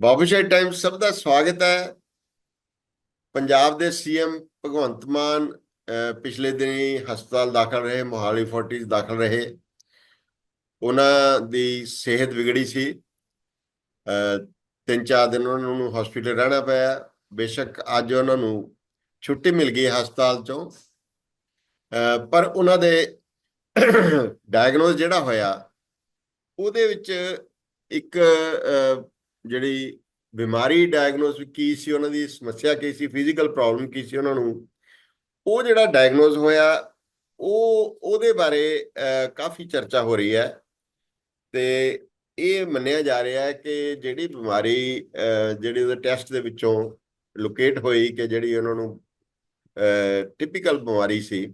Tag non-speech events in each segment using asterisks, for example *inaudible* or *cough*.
Babushahi Times ਸਭ ਦਾ ਸਵਾਗਤ ਹੈ। ਪੰਜਾਬ ਦੇ ਸੀਐਮ ਭਗਵੰਤ ਮਾਨ ਪਿਛਲੇ ਦਿਨੀ ਹਸਪਤਾਲ ਦਾਖਲ ਰਹੇ, ਮੋਹਾਲੀ ਫੋਰਟਿਸ ਦਾਖਲ ਰਹੇ। ਉਹਨਾਂ ਦੀ ਸਿਹਤ ਵਿਗੜੀ ਸੀ। ਤਿੰਨ ਚਾਰ ਦਿਨ ਉਹਨਾਂ ਨੂੰ ਹਸਪੀਟਲ ਰਹਿਣਾ ਪਿਆ। ਬੇਸ਼ੱਕ ਅੱਜ ਉਹਨਾਂ ਨੂੰ ਛੁੱਟੀ ਮਿਲ ਗਈ ਹਸਪਤਾਲ ਚੋਂ। ਪਰ ਉਹਨਾਂ ਦੇ *coughs* ਡਾਇਗਨੋਸ ਜਿਹੜਾ ਹੋਇਆ, ਉਹਦੇ ਵਿੱਚ ਇੱਕ ਜਿਹੜੀ ਬਿਮਾਰੀ ਡਾਇਗਨੋਸ ਕੀ ਸੀ, ਉਹਨਾਂ ਦੀ ਸਮੱਸਿਆ ਕੀ ਸੀ ਫਿਜ਼ੀਕਲ ਪ੍ਰੋਬਲਮ ਕੀ ਸੀ ਉਹਨਾਂ ਨੂੰ, ਉਹ ਜਿਹੜਾ ਡਾਇਗਨੋਸ ਹੋਇਆ, ਉਹ, ਉਹਦੇ ਬਾਰੇ ਕਾਫੀ ਚਰਚਾ ਹੋ ਰਹੀ ਹੈ ਤੇ ਇਹ ਮੰਨਿਆ ਜਾ ਰਿਹਾ ਹੈ ਕਿ ਜਿਹੜੀ ਬਿਮਾਰੀ ਜਿਹੜੀ ਉਹਦੇ ਟੈਸਟ ਦੇ ਵਿੱਚੋਂ ਲੋਕੇਟ ਹੋਈ ਕਿ ਜਿਹੜੀ ਉਹਨਾਂ ਨੂੰ ਟਿਪੀਕਲ ਬਿਮਾਰੀ ਸੀ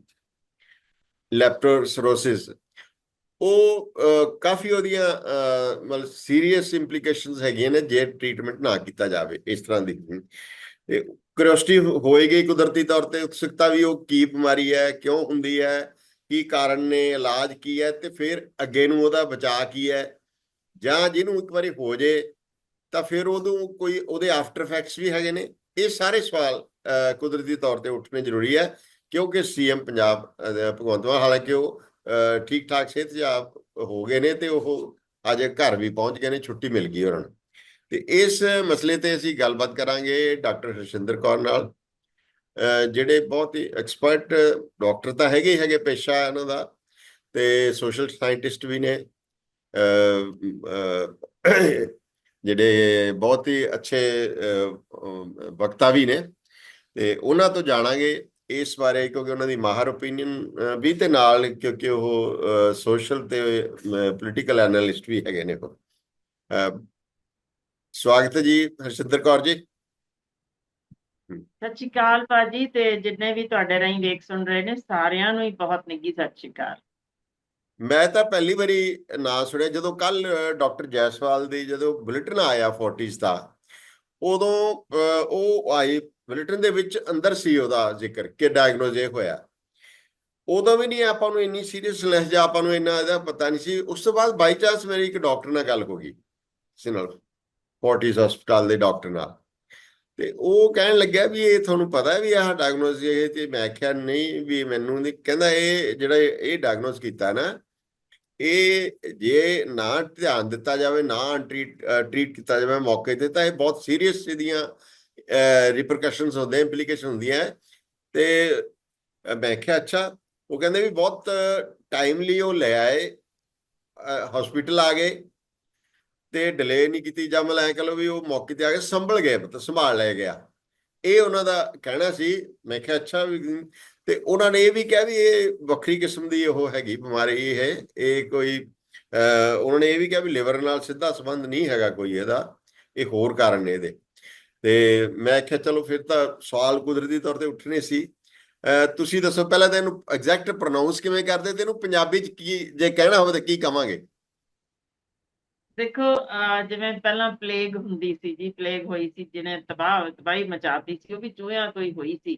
ਲੈਪਟੋਸਪੋਰੋਸਿਸ ਉਹ ਕਾਫੀ ਉਹਦੀਆਂ ਮਤਲਬ ਸੀਰੀਅਸ ਇੰਪਲੀਕੇਸ਼ਨਸ ਹੈਗੀਆਂ ਨੇ ਜੇ ਟ੍ਰੀਟਮੈਂਟ ਨਾ ਕੀਤਾ ਜਾਵੇ ਇਸ ਤਰ੍ਹਾਂ ਦੀ। ਤੇ ਕਿਉਰਿਓਸਿਟੀ ਹੋਏਗੀ ਕੁਦਰਤੀ ਤੌਰ ਤੇ, ਉਤਸੁਕਤਾ ਵੀ ਉਹ ਕੀ ਬਿਮਾਰੀ ਹੈ, ਕਿਉਂ ਹੁੰਦੀ ਹੈ, ਕੀ ਕਾਰਨ ਨੇ, ਇਲਾਜ ਕੀ ਹੈ ਤੇ ਫਿਰ ਅੱਗੇ ਨੂੰ ਉਹਦਾ ਬਚਾਅ ਕੀ ਹੈ। ਜਾਂ ਜਿਹਨੂੰ ਇੱਕ ਵਾਰੀ ਹੋ ਜੇ ਤਾਂ ਫਿਰ ਉਹਨੂੰ ਕੋਈ, ਉਹਦੇ ਆਫਟਰ ਇਫੈਕਟਸ ਵੀ ਹੈਗੇ ਨੇ। ਇਹ ਸਾਰੇ ਸਵਾਲ ਕੁਦਰਤੀ ਤੌਰ ਤੇ ਉੱਠਣੇ ਜ਼ਰੂਰੀ ਹੈ ਕਿਉਂਕਿ ਸੀਐਮ ਪੰਜਾਬ ਭਗਵੰਤ ਮਾਨ, ਹਾਲਾਂਕਿ ਉਹ ਠੀਕ ਠਾਕ ਸਿਹਤ ਜਾਬ ਹੋ ਗਏ ਨੇ ਤੇ ਉਹ ਅੱਜ ਘਰ ਵੀ ਪਹੁੰਚ ਗਏ ਨੇ, ਛੁੱਟੀ ਮਿਲ ਗਈ ਉਹਨਾਂ ਨੂੰ। ਤੇ ਇਸ ਮਸਲੇ ਤੇ ਅਸੀਂ ਗੱਲਬਾਤ ਕਰਾਂਗੇ ਡਾਕਟਰ ਹਰਸ਼ਿੰਦਰ ਕੌਰ ਨਾਲ। ਜਿਹੜੇ ਬਹੁਤ ਹੀ ਐਕਸਪਰਟ ਡਾਕਟਰ ਤਾਂ ਹੈਗੇ ਹੀ ਹੈਗੇ, ਪੇਸ਼ਾ ਇਹਨਾਂ ਦਾ, ਤੇ ਸੋਸ਼ਲ ਸਾਇੰਟਿਸਟ ਵੀ ਨੇ। ਜਿਹੜੇ ਬਹੁਤ ਹੀ ਅੱਛੇ ਵਕਤਾ ਵੀ ਨੇ। ਤੇ ਉਹਨਾਂ ਤੋਂ ਜਾਣਾਂਗੇ ਇਸ ਬਾਰੇ ਕਿਉਂਕਿ ਉਹਨਾਂ ਦੀ ਮਾਹਰ ਓਪੀਨੀਅਨ ਵੀ ਤੇ ਨਾਲ ਕਿਉਂਕਿ ਉਹ ਸੋਸ਼ਲ ਤੇ ਪੋਲੀਟੀਕਲ ਐਨਾਲਿਸਟ ਵੀ ਹੈਗੇ ਨੇ ਉਹ। ਸਵਾਗਤ ਹੈ ਜੀ ਹਰਸ਼ਿੰਦਰ ਕੌਰ ਜੀ। ਸਤਿ ਸ਼੍ਰੀ ਅਕਾਲ ਭਾਜੀ ਤੇ ਜਿੰਨੇ ਵੀ ਤੁਹਾਡੇ ਰਾਹੀਂ ਵੇਖ ਸੁਣ ਰਹੇ ਨੇ ਸਾਰਿਆਂ ਨੂੰ ਹੀ ਬਹੁਤ ਨਿੱਘੀ ਸਤਿ ਸ਼੍ਰੀ ਅਕਾਲ। ਮੈਂ ਤਾਂ ਪਹਿਲੀ ਵਾਰੀ ਨਾਂ ਸੁਣਿਆ ਜਦੋਂ ਕੱਲ ਡਾਕਟਰ ਜੈਸਵਾਲ ਦੀ ਜਦੋਂ ਬੁਲੇਟਿਨ ਆਇਆ 40s ਦਾ ਉਦੋਂ ਉਹ ਆਈ ਬੁਲੇਟਿਨ ਦੇ ਵਿੱਚ ਅੰਦਰ ਸੀ ਉਹਦਾ ਜ਼ਿਕਰ ਕਿ ਡਾਇਗਨੋਜ਼ ਇਹ ਹੋਇਆ। ਉਦੋਂ ਵੀ ਨਹੀਂ ਆਪਾਂ ਨੂੰ ਇੰਨੀ ਸੀਰੀਅਸਨੈਸ ਜਾਂ ਆਪਾਂ ਨੂੰ ਇੰਨਾ ਇਹਦਾ ਪਤਾ ਨਹੀਂ ਸੀ। ਉਸ ਤੋਂ ਬਾਅਦ ਬਾਈ ਚਾਂਸ ਮੇਰੀ ਇੱਕ ਡਾਕਟਰ ਨਾਲ ਗੱਲ ਹੋ ਗਈ ਕਿਸੇ ਨਾਲ 40s ਹਸਪਤਾਲ ਦੇ ਡਾਕਟਰ ਨਾਲ। ਤੇ ਉਹ ਕਹਿਣ ਲੱਗਿਆ ਵੀ ਇਹ ਤੁਹਾਨੂੰ ਪਤਾ ਵੀ ਆਹ ਡਾਇਗਨੋਸ ਇਹ ਤੇ ਮੈਂ ਆਖਿਆ ਨਹੀਂ ਵੀ ਮੈਨੂੰ ਨਹੀਂ ਕਹਿੰਦਾ ਇਹ ਜਿਹੜਾ ਇਹ ਡਾਇਗਨੋਸ ਕੀਤਾ ਨਾ, ਇਹ ਜੇ ਨਾ ਧਿਆਨ ਦਿੱਤਾ ਜਾਵੇ, ਨਾ ਟ੍ਰੀਟ ਟ੍ਰੀਟ ਕੀਤਾ ਜਾਵੇ ਮੌਕੇ ਤੇ ਤਾਂ ਇਹ ਬਹੁਤ ਸੀਰੀਅਸ ਇਹਦੀਆਂ ਰਿਪਰਕਸ਼ਨਸ ਹੁੰਦੇ ਇੰਪਲੀਕੇਸ਼ਨ ਹੁੰਦੀਆਂ ਤੇ ਮੈਂ ਕਿਹਾ, ਅੱਛਾ, ਉਹ ਕਹਿੰਦੇ ਵੀ ਬਹੁਤ ਟਾਈਮਲੀ ਉਹ ਲੈ ਆਏ ਹਸਪੀਟਲ ਆ ਗਏ ਤੇ ਡਿਲੇ ਨਹੀਂ ਕੀਤੀ। ਜਾਂ ਮਤਲਬ ਐ ਕਹ ਲਓ ਵੀ ਉਹ ਮੌਕੇ ਤੇ ਆ ਕੇ ਸੰਭਲ ਗਏ, ਮਤਲਬ ਸੰਭਾਲ ਲੈ ਗਿਆ। ਇਹ ਉਹਨਾਂ ਦਾ ਕਹਿਣਾ ਸੀ। ਮੈਂ ਕਿਹਾ, ਅੱਛਾ ਵੀ, ਤੇ ਉਹਨਾਂ ਨੇ ਇਹ ਵੀ ਕਿਹਾ ਵੀ ਇਹ ਵੱਖਰੀ ਕਿਸਮ ਦੀ ਉਹ ਹੈਗੀ ਬਿਮਾਰੀ ਇਹ ਹੈ। ਇਹ ਕੋਈ ਉਹਨਾਂ ਨੇ ਇਹ ਵੀ ਕਿਹਾ ਵੀ ਲਿਵਰ ਨਾਲ ਸਿੱਧਾ ਸੰਬੰਧ ਨਹੀਂ ਹੈਗਾ ਕੋਈ ਇਹਦਾ। ਇਹ ਹੋਰ ਕਾਰਨ ਨੇ ਇਹਦੇ। ਤੇ ਮੈਂ ਕਿਹਾ ਚਲੋ ਫਿਰ ਤਾਂ ਸਵਾਲ ਕੁਦਰਤੀ ਤੌਰ ਤੇ ਉੱਠਣੇ ਸੀ। ਤੁਸੀਂ ਦੱਸੋ ਪਹਿਲਾਂ ਤਾਂ ਇਹਨੂੰ ਐਗਜ਼ੈਕਟ ਪ੍ਰੋਨਾਂਸ ਕਿਵੇਂ ਕਰਦੇ ਤੇ ਇਹਨੂੰ ਪੰਜਾਬੀ ਚ ਕੀ, ਜੇ ਕਹਿਣਾ ਹੋਵੇ ਤਾਂ ਕੀ ਕਵਾਂਗੇ? ਦੇਖੋ ਜਿਵੇਂ ਪਹਿਲਾਂ ਪਲੇਗ ਹੁੰਦੀ ਸੀ ਜੀ ਪਲੇਗ ਹੋਈ ਸੀ, ਜਿਹਨੇ ਤਬਾਹ, ਤਬਾਹੀ ਮਚਾਤੀ ਸੀ, ਉਹ ਵੀ ਚੂਹਿਆਂ ਤੋਂ ਹੀ ਹੋਈ ਸੀ।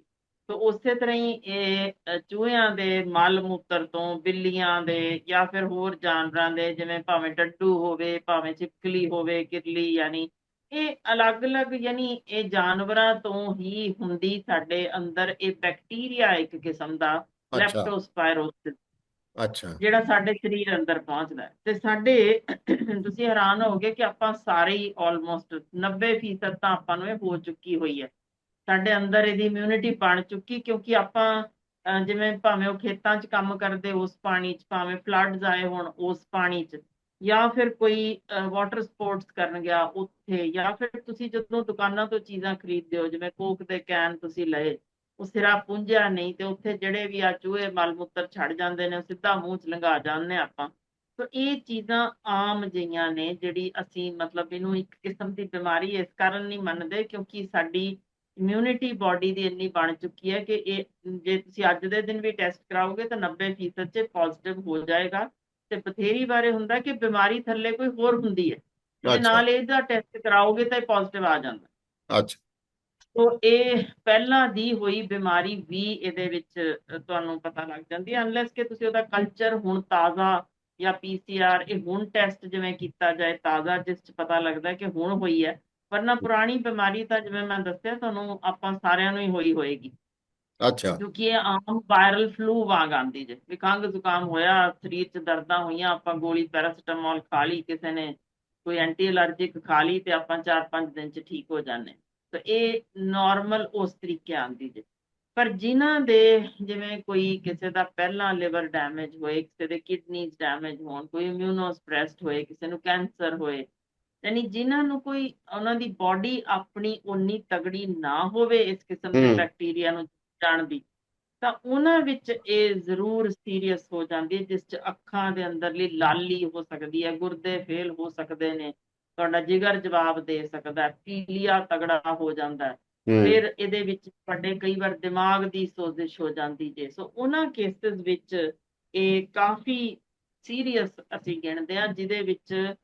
ਤਾਂ ਉਸੇ ਤਰ੍ਹਾਂ ਹੀ ਇਹ ਚੂਹਿਆਂ ਦੇ ਮਲ ਮੂਤਰ ਤੋਂ, ਬਿੱਲੀਆਂ ਦੇ ਜਾਂ ਫਿਰ ਹੋਰ ਜਾਨਵਰਾਂ ਦੇ, ਜਿਵੇਂ ਭਾਵੇਂ ਡੱਡੂ ਹੋਵੇ, ਭਾਵੇਂ ਛਿਪਕਲੀ ਹੋਵੇ ਕਿਰਲੀ ਯਾਨੀ ਇਹ ਅਲੱਗ-ਅਲੱਗ ਯਾਨੀ ਇਹ ਜਾਨਵਰਾਂ ਤੋਂ ਹੀ ਹੁੰਦੀ ਸਾਡੇ ਅੰਦਰ ਇਹ ਬੈਕਟੀਰੀਆ ਇੱਕ ਕਿਸਮ ਦਾ ਲੈਪਟੋਸਪਾਇਰੋਸਿਸ ਅੱਛਾ। ਜਿਹੜਾ ਸਾਡੇ ਸਰੀਰ ਅੰਦਰ ਪਹੁੰਚਦਾ ਹੈ। ਤੇ ਸਾਡੇ *clears throat* ਤੁਸੀਂ ਹੈਰਾਨ ਹੋਗੇ ਕਿ ਆਪਾਂ ਸਾਰੇ ਹੀ ਆਲਮੋਸਟ 90% ਤਾਂ ਆਪਾਂ ਨੂੰ ਇਹ ਹੋ ਚੁੱਕੀ ਹੋਈ ਹੈ। ਸਾਡੇ ਅੰਦਰ ਇਹਦੀ ਇਮਿਊਨਿਟੀ ਬਣ ਚੁੱਕੀ ਕਿਉਂਕਿ ਆਪਾਂ ਜਿਵੇਂ ਭਾਵੇਂ ਉਹ ਖੇਤਾਂ 'ਚ ਕੰਮ ਕਰਦੇ ਉਸ ਪਾਣੀ 'ਚ ਭਾਵੇਂ ਫਲੱਡਸ ਆਏ ਹੋਣ ਉਸ ਪਾਣੀ 'ਚ ਜਾਂ ਫਿਰ ਕੋਈ ਵਾਟਰ ਸਪੋਰਟਸ ਕਰਨ ਗਿਆ ਉੱਥੇ, ਜਾਂ ਫਿਰ ਤੁਸੀਂ ਜਦੋਂ ਦੁਕਾਨਾਂ ਤੋਂ ਚੀਜ਼ਾਂ ਖਰੀਦਦੇ ਹੋ, ਜਿਵੇਂ ਕੋਕ ਦੇ ਕੈਨ ਤੁਸੀਂ ਲਏ, ਉਹ ਸਿਰਾ ਪੁੰਝਿਆ ਨਹੀਂ ਤੇ ਉੱਥੇ ਜਿਹੜੇ ਵੀ ਆ ਚੂਹੇ ਮਲ ਮੂਤਰ ਛੱਡ ਜਾਂਦੇ ਨੇ ਸਿੱਧਾ ਮੂੰਹ 'ਚ ਲੰਘਾ ਜਾਂਦੇ ਆਪਾਂ। ਤਾਂ ਇਹ ਚੀਜ਼ਾਂ ਆਮ ਜਿਹੀਆਂ ਨੇ ਜਿਹੜੀ ਅਸੀਂ ਮਤਲਬ ਇਹਨੂੰ ਇੱਕ ਕਿਸਮ ਦੀ ਬਿਮਾਰੀ ਇਸ ਕਾਰਨ ਨਹੀਂ ਮੰਨਦੇ, ਕਿਉਂਕਿ ਸਾਡੀ ਇਮਿਊਨਿਟੀ ਬਾਡੀ ਦੀ ਇੰਨੀ ਬਣ ਚੁੱਕੀ ਹੈ ਕਿ ਇਹ, ਜੇ ਤੁਸੀਂ ਅੱਜ ਦੇ ਦਿਨ ਵੀ ਟੈਸਟ ਕਰਾਓਗੇ ਤਾਂ 90% 'ਚ ਪੋਜ਼ਿਟਿਵ ਹੋ ਜਾਏਗਾ। ਤੇ ਬਥੇਰੀ ਬਾਰੇ ਹੁੰਦਾ ਕਿ ਬਿਮਾਰੀ ਥੱਲੇ ਕੋਈ ਹੋਰ ਹੁੰਦੀ ਹੈ। ਤੇ ਨਾਲ ਇਹਦਾ ਟੈਸਟ ਕਰਾਓਗੇ ਤਾਂ ਇਹ ਪੋਜ਼ਿਟਿਵ ਆ ਜਾਂਦਾ। ਅੱਛਾ। ਤੋ ਇਹ ਪਹਿਲਾਂ ਦੀ ਹੋਈ ਬਿਮਾਰੀ ਵੀ ਇਹਦੇ ਵਿੱਚ ਤੁਹਾਨੂੰ ਪਤਾ ਲੱਗ ਜਾਂਦੀ ਹੈ ਅਨਲੈਸ ਕਿ ਤੁਸੀਂ ਉਹਦਾ ਕਲਚਰ ਹੁਣ ਤਾਜ਼ਾ ਜਾਂ ਪੀਸੀਆਰ ਇਹ ਹੁਣ ਟੈਸਟ ਜਿਵੇਂ ਕੀਤਾ ਜਾਏ ਤਾਜ਼ਾ ਜਿਸ ਚ ਪਤਾ ਲੱਗਦਾ ਕਿ ਹੁਣ ਹੋਈ ਹੈ। ਵਰਨਾ ਪੁਰਾਣੀ ਬਿਮਾਰੀ ਤਾਂ ਜਿਵੇਂ ਮੈਂ ਦੱਸਿਆ ਤੁਹਾਨੂੰ ਆਪਾਂ ਸਾਰਿਆਂ ਨੂੰ ਹੀ ਹੋਈ ਹੋਏਗੀ। ਅੱਛਾ। ਕਿਉਂਕਿ ਇਹ ਆਮ ਵਾਇਰਲ ਫਲੂ ਵਾਂਗ ਆਉਂਦੀ ਜੇ। ਵੀ ਜ਼ੁਕਾਮ ਹੋਇਆ ਸਰੀਰ 'ਚ ਦਰਦਾਂ ਹੋਈਆਂ ਆਪਾਂ ਗੋਲੀ ਪੈਰਾਸੀਟਾਮੋਲ ਖਾ ਲਈ ਕਿਸੇ ਨੇ ਕੋਈ ਐਂਟੀ ਅਲਰਜਿਕ ਖਾ ਲਈ ਤੇ ਆਪਾਂ 4-5 ਦਿਨ 'ਚ ਠੀਕ ਹੋ ਜਾਂਦੇ। ਤਾਂ ਇਹ ਨਾਰਮਲ ਉਸ ਤਰੀਕੇ ਆਉਂਦੀ ਜੇ। ਪਰ ਜਿਨ੍ਹਾਂ ਦੇ ਜਿਵੇਂ ਕੋਈ ਕਿਸੇ ਦਾ ਪਹਿਲਾਂ ਲਿਵਰ ਡੈਮੇਜ ਹੋਏ ਕਿਸੇ ਦੇ ਕਿਡਨੀਜ਼ ਡੈਮੇਜ ਹੋਣ ਕੋਈ ਇਮਿਊਨੋਸਪ੍ਰੈਸਡ ਹੋਏ ਕਿਸੇ ਨੂੰ ਕੈਂਸਰ ਹੋਏ ਯਾਨੀ ਜਿਨ੍ਹਾਂ ਨੂੰ ਕੋਈ ਉਹਨਾਂ ਦੀ ਬਾਡੀ ਆਪਣੀ ਉਨੀ ਤਗੜੀ ਨਾ ਹੋਵੇ ਇਸ ਕਿਸਮ ਦੇ। ਬੈਕਟੀਰੀਆ ਨੂੰ ਜਾਣ ਦੀ ਤਾਂ ਉਹਨਾਂ ਵਿੱਚ ਇਹ ਜ਼ਰੂਰ ਸੀਰੀਅਸ ਹੋ ਜਾਂਦੀ ਹੈ ਜਿਸ 'ਚ ਅੱਖਾਂ ਦੇ ਅੰਦਰਲੀ ਲਾਲੀ ਹੋ ਸਕਦੀ ਹੈ ਗੁਰਦੇ ਫੇਲ ਹੋ ਸਕਦੇ ਨੇ ਤੁਹਾਡਾ ਜਿਗਰ ਜਵਾਬ ਦੇ ਸਕਦਾ ਹੈ ਪੀਲੀਆ ਤਗੜਾ ਹੋ ਜਾਂਦਾ ਹੈ। ਫਿਰ ਇਹਦੇ ਵਿੱਚ ਤੁਹਾਡੇ ਕਈ ਵਾਰ ਦਿਮਾਗ ਦੀ ਸੋਜ਼ਿਸ਼ ਹੋ ਜਾਂਦੀ ਜੇ। ਸੋ ਉਹਨਾਂ ਕੇਸਿਸ ਵਿੱਚ ਇਹ ਕਾਫੀ ਸੀਰੀਅਸ ਅਸੀਂ ਗਿਣਦੇ ਆ ਜਿਹਦੇ ਵਿੱਚ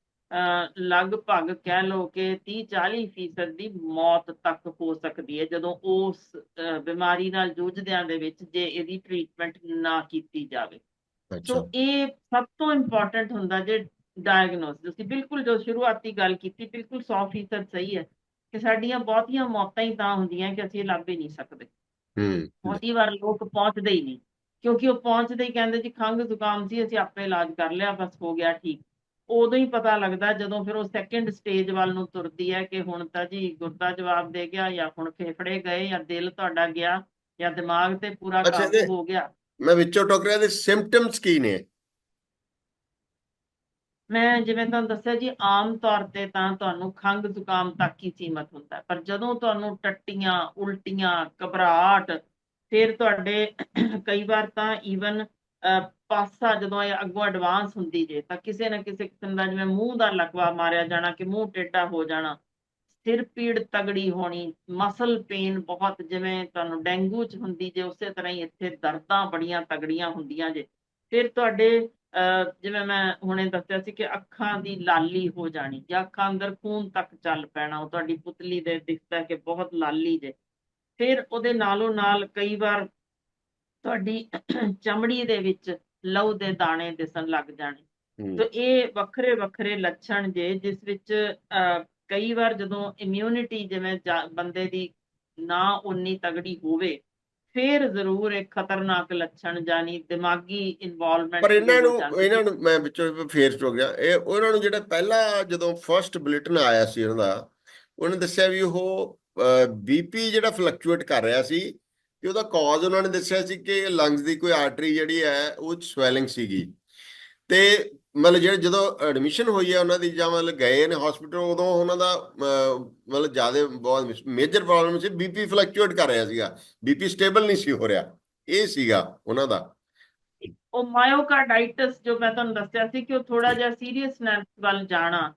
ਲਗਭਗ ਕਹਿ ਲਓ ਕਿ 30-40 ਫੀਸਦ ਦੀ ਮੌਤ ਤੱਕ ਹੋ ਸਕਦੀ ਹੈ ਜਦੋਂ ਉਸ ਬਿਮਾਰੀ ਨਾਲ ਜੂਝਦਿਆਂ ਦੇ ਵਿੱਚ ਜੇ ਇਹਦੀ ਟ੍ਰੀਟਮੈਂਟ ਨਾ ਕੀਤੀ ਜਾਵੇ। ਸੋ ਇਹ ਸਭ ਤੋਂ ਇੰਪੋਰਟੈਂਟ ਹੁੰਦਾ ਜੇ ਡਾਇਗਨੋਸ ਤੁਸੀਂ ਬਿਲਕੁਲ ਜੋ ਸ਼ੁਰੂਆਤੀ ਗੱਲ ਕੀਤੀ ਬਿਲਕੁਲ 100% ਸਹੀ ਹੈ ਕਿ ਸਾਡੀਆਂ ਬਹੁਤੀਆਂ ਮੌਤਾਂ ਹੀ ਤਾਂ ਹੁੰਦੀਆਂ ਕਿ ਅਸੀਂ ਲੱਭ ਹੀ ਨਹੀਂ ਸਕਦੇ। ਹੂੰ। ਬਹੁਤੀ ਵਾਰ ਲੋਕ ਪਹੁੰਚਦੇ ਹੀ ਨਹੀਂ ਕਿਉਂਕਿ ਉਹ ਪਹੁੰਚਦੇ ਹੀ ਕਹਿੰਦੇ ਜੀ ਖੰਘ ਜ਼ੁਕਾਮ ਸੀ ਅਸੀਂ ਆਪੇ ਇਲਾਜ ਕਰ ਲਿਆ ਬਸ ਹੋ ਗਿਆ ਠੀਕ। ਉਦੋਂ ਹੀ ਪਤਾ ਲੱਗਦਾ ਜਦੋਂ ਫਿਰ ਉਹ ਸੈਕੰਡ ਸਟੇਜ ਵੱਲ ਨੂੰ ਤੁਰਦੀ ਹੈ ਕਿ ਹੁਣ ਤਾਂ ਜੀ ਗੁਰਦਾ ਜਵਾਬ ਦੇ ਗਿਆ ਜਾਂ ਹੁਣ ਫੇਫੜੇ ਗਏ ਜਾਂ ਦਿਲ ਤੁਹਾਡਾ ਗਿਆ ਜਾਂ ਦਿਮਾਗ ਤੇ ਪੂਰਾ ਕਾਬੂ ਹੋ ਗਿਆ ਮੈਂ ਵਿੱਚੋਂ ਟੋਕਰਿਆ ਦੇ ਸਿੰਪਟਮਸ ਕੀ ਨੇ ਮੈਂ ਜਿਵੇਂ ਤੁਹਾਨੂੰ ਦੱਸਿਆ ਜੀ ਆਮ ਤੌਰ ਤੇ ਤਾਂ ਤੁਹਾਨੂੰ ਖੰਘ ਜ਼ੁਕਾਮ ਤੱਕ ਹੀ ਸੀਮਤ ਹੁੰਦਾ। ਪਰ ਜਦੋਂ ਤੁਹਾਨੂੰ ਟੱਟੀਆਂ ਉਲਟੀਆਂ ਘਬਰਾਹਟ ਫਿਰ ਤੁਹਾਡੇ ਕਈ ਵਾਰ ਤਾਂ ਈਵਨ ਪਾਸਾ ਜਦੋਂ ਇਹ ਅੱਗੋਂ ਐਡਵਾਂਸ ਹੁੰਦੀ ਜੇ, ਤਾਂ ਕਿਸੇ ਨਾ ਕਿਸੇ ਕਿਸਮ ਦਾ ਜਿਵੇਂ ਮੂੰਹ ਦਾ ਲਕਵਾ ਮਾਰਿਆ ਜਾਣਾ ਕਿ ਮੂੰਹ ਟੇਢਾ ਹੋ ਜਾਣਾ, ਸਿਰ ਪੀੜ ਤਗੜੀ ਹੋਣੀ ਮਸਲ ਪੇਨ ਬਹੁਤ ਜਿਵੇਂ ਤੁਹਾਨੂੰ ਡੇਂਗੂ ਚ ਹੁੰਦੀ ਜੇ, ਉਸੇ ਤਰ੍ਹਾਂ ਹੀ ਇੱਥੇ ਦਰਦਾਂ ਬੜੀਆਂ ਤਗੜੀਆਂ ਹੁੰਦੀਆਂ ਜੇ। ਫਿਰ ਤੁਹਾਡੇ, ਅਹ ਜਿਵੇਂ ਮੈਂ ਹੁਣੇ ਦੱਸਿਆ ਸੀ ਕਿ ਅੱਖਾਂ ਦੀ ਲਾਲੀ ਹੋ ਜਾਣੀ, ਜਾਂ ਅੱਖਾਂ ਅੰਦਰ ਖੂਨ ਤੱਕ ਚੱਲ ਪੈਣਾ, ਉਹ ਤੁਹਾਡੀ ਪੁਤਲੀ ਦੇ ਦਿਖਦਾ ਕਿ ਬਹੁਤ ਲਾਲੀ ਜੇ। ਫਿਰ ਉਹਦੇ ਨਾਲੋਂ ਨਾਲ ਕਈ ਵਾਰ ਤੁਹਾਡੀ ਚਮੜੀ ਦੇ ਵਿੱਚ ਲਹੂ ਦੇ ਦਾਣੇ ਦਿਸਣ ਲੱਗ ਜਾਣੇ। ਤੋ ਇਹ ਵੱਖਰੇ ਵੱਖਰੇ ਲੱਛਣ ਜੇ ਜਿਸ ਵਿੱਚ ਕਈ ਵਾਰ ਜਦੋਂ ਇਮਿਊਨਿਟੀ ਜਿਵੇਂ ਬੰਦੇ ਦੀ ਨਾ ਉਨੀ ਤਗੜੀ ਹੋਵੇ ਫਿਰ ਜ਼ਰੂਰ ਇੱਕ ਖਤਰਨਾਕ ਲੱਛਣ ਜਾਨੀ ਦਿਮਾਗੀ ਇਨਵੋਲਵਮੈਂਟ ਪਰ ਇਹਨਾਂ ਨੂੰ ਇਹਨਾਂ ਨੂੰ ਮੈਂ ਵਿੱਚੋਂ ਫੇਰ ਹੋ ਗਿਆ। ਇਹ ਉਹਨਾਂ ਨੂੰ ਜਿਹੜਾ ਪਹਿਲਾ ਜਦੋਂ ਫਰਸਟ ਬੁਲੇਟਿਨ ਆਇਆ ਸੀ ਉਹਨਾਂ ਦਾ ਉਹਨੇ ਦੱਸਿਆ ਵੀ ਉਹ ਬੀਪੀ ਜਿਹੜਾ ਫਲਕਚੁਏਟ ਕਰ ਰਿਹਾ ਸੀ ਤੇ ਉਹਦਾ ਕਾਜ਼ ਉਹਨਾਂ ਨੇ ਦੱਸਿਆ ਸੀ ਕਿ ਲੰਗਸ ਦੀ ਕੋਈ ਆਰਟਰੀ ਜਿਹੜੀ ਹੈ, ਉਹ ਸਵੈਲਿੰਗ ਸੀਗੀ। ਤੇ ਮਤਲਬ ਜਿਹੜੇ ਜਦੋਂ ਐਡਮਿਸ਼ਨ ਹੋਈ ਹੈ ਉਹਨਾਂ ਦੀ ਜਾਂ ਮਤਲਬ ਗਏ ਨੇ ਹਸਪੀਟਲ ਉਦੋਂ ਉਹਨਾਂ ਦਾ ਮਤਲਬ ਜ਼ਿਆਦਾ ਬਹੁਤ ਮੇਜਰ ਪ੍ਰੋਬਲਮ ਸੀ ਬੀਪੀ ਫਲਕਚੁਏਟ ਕਰ ਰਿਹਾ ਸੀਗਾ। ਬੀਪੀ ਸਟੇਬਲ ਨਹੀਂ ਸੀ ਹੋ ਰਿਹਾ। ਇਹ ਸੀਗਾ ਉਹਨਾਂ ਦਾ। ਉਹ ਮਾਇਓਕਾਰਡਾਈਟਸ ਜੋ ਮੈਂ ਤੁਹਾਨੂੰ ਦੱਸਿਆ ਸੀ ਕਿ ਉਹ ਥੋੜਾ ਜਿਹਾ ਸੀਰੀਅਸਨੈਸ ਵੱਲ ਜਾਣਾ।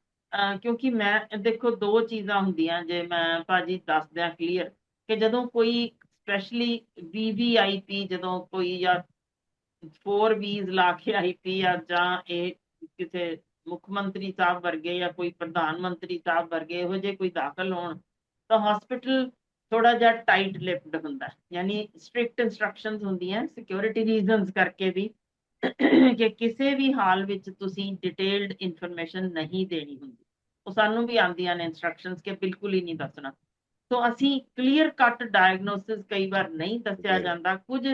ਕਿਉਂਕਿ ਮੈਂ, ਦੇਖੋ ਦੋ ਚੀਜ਼ਾਂ ਹੁੰਦੀਆਂ, ਜੇ ਮੈਂ ਭਾਜੀ ਦੱਸ ਦਿਆਂ ਕਲੀਅਰ ਕਿ ਜਦੋਂ ਕੋਈ ਸਪੈਸ਼ਲੀ ਵੀਵੀਆਈਪੀ ਜਦੋਂ ਕੋਈ ਜਾਂ 4 ਵੀਜ਼ ਲਾ ਕੇ ਆਈਪੀ ਆ ਜਾਂ ਇਹ ਕਿਸੇ ਮੁੱਖ ਮੰਤਰੀ ਸਾਹਿਬ ਵਰਗੇ ਜਾਂ ਕੋਈ ਪ੍ਰਧਾਨ ਮੰਤਰੀ ਸਾਹਿਬ ਵਰਗੇ ਇਹੋ ਜਿਹੇ ਕੋਈ ਦਾਖਲ ਹੋਣ, ਤਾਂ ਹਸਪੀਟਲ ਥੋੜਾ ਜਿਹਾ ਟਾਈਟ ਲਿਪਡ ਹੁੰਦਾ। ਯਾਨੀ ਸਟ੍ਰਿਕਟ ਇਨਸਟਰਕਸ਼ਨਸ ਹੁੰਦੀਆਂ ਸਿਕਿਉਰਿਟੀ ਰੀਜ਼ਨਸ ਕਰਕੇ ਵੀ ਕਿ ਕਿਸੇ ਵੀ ਹਾਲ ਵਿੱਚ ਤੁਸੀਂ ਡਿਟੇਲਡ ਇਨਫੋਰਮੇਸ਼ਨ ਨਹੀਂ ਦੇਣੀ ਹੁੰਦੀ। ਉਹ ਸਾਨੂੰ ਵੀ ਆਉਂਦੀਆਂ ਨੇ ਇਨਸਟਰਕਸ਼ਨਸ ਕਿ ਬਿਲਕੁਲ ਹੀ ਨਹੀਂ ਦੱਸਣਾ। ਸੋ ਅਸੀਂ ਕਲੀਅਰ ਕੱਟ ਡਾਇਗਨੋਸਿਸ ਕਈ ਵਾਰ ਨਹੀਂ ਦੱਸਿਆ. ਜਾਂਦਾ। ਕੁਝ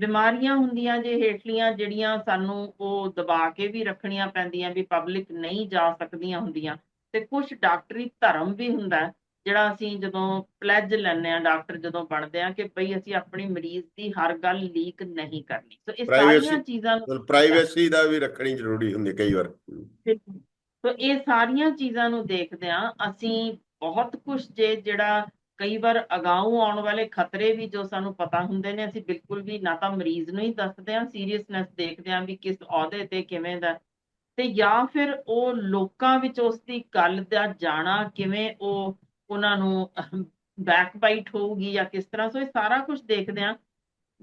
ਬਿਮਾਰੀਆਂ ਹੁੰਦੀਆਂ ਜੇ ਹੇਠਲੀਆਂ ਜਿਹੜੀਆਂ ਸਾਨੂੰ ਉਹ ਦਬਾ ਕੇ ਵੀ ਰੱਖਣੀਆਂ ਪੈਂਦੀਆਂ ਵੀ ਪਬਲਿਕ ਨਹੀਂ ਜਾ ਸਕਦੀਆਂ ਹੁੰਦੀਆਂ। ਤੇ ਕੁਝ ਡਾਕਟਰੀ ਧਰਮ ਵੀ ਹੁੰਦਾ ਜਿਹੜਾ ਅਸੀਂ ਜਦੋਂ ਪਲੈਜ ਲੈਂਦੇ ਆ ਡਾਕਟਰ ਜਦੋਂ ਬਣਦੇ ਆ ਕਿ ਭਈ ਅਸੀਂ ਆਪਣੀ ਮਰੀਜ਼ ਦੀ ਹਰ ਗੱਲ ਲੀਕ ਨਹੀਂ ਕਰਨੀ। ਸੋ ਇਹ ਸਾਰੀਆਂ ਚੀਜ਼ਾਂ ਨੂੰ ਪ੍ਰਾਈਵੇਸੀ ਦਾ ਵੀ ਰੱਖਣੀ ਜ਼ਰੂਰੀ ਹੁੰਦੀ ਕਈ ਵਾਰ। ਸੋ ਇਹ ਸਾਰੀਆਂ ਚੀਜ਼ਾਂ ਨੂੰ ਦੇਖਦਿਆਂ ਅਸੀਂ ਬਹੁਤ ਕੁਝ ਜੇ ਜਿਹੜਾ ਕਈ ਵਾਰ ਅਗਾਊਂ ਆਉਣ ਵਾਲੇ ਖਤਰੇ ਵੀ ਜੋ ਸਾਨੂੰ ਪਤਾ ਹੁੰਦੇ ਨੇ, ਅਸੀਂ ਬਿਲਕੁਲ ਵੀ ਨਾ ਤਾਂ ਮਰੀਜ਼ ਨੂੰ ਹੀ ਦੱਸਦੇ ਹਾਂ ਸੀਰੀਅਸਨੈਸ ਦੇਖਦੇ ਹਾਂ ਵੀ ਕਿਸ ਅਹੁਦੇ ਤੇ ਕਿਵੇਂ ਦਾ ਤੇ ਜਾਂ ਫਿਰ ਉਹ ਲੋਕਾਂ ਵਿੱਚ ਉਸ ਦੀ ਗੱਲ ਦਾ ਜਾਣਾ ਕਿਵੇਂ ਉਹ ਉਹਨਾਂ ਨੂੰ ਬੈਕ ਬਾਈਟ ਹੋਊਗੀ ਜਾਂ ਕਿਸ ਤਰ੍ਹਾਂ, ਸੋ ਇਹ ਸਾਰਾ ਕੁਝ ਦੇਖਦੇ ਹਾਂ।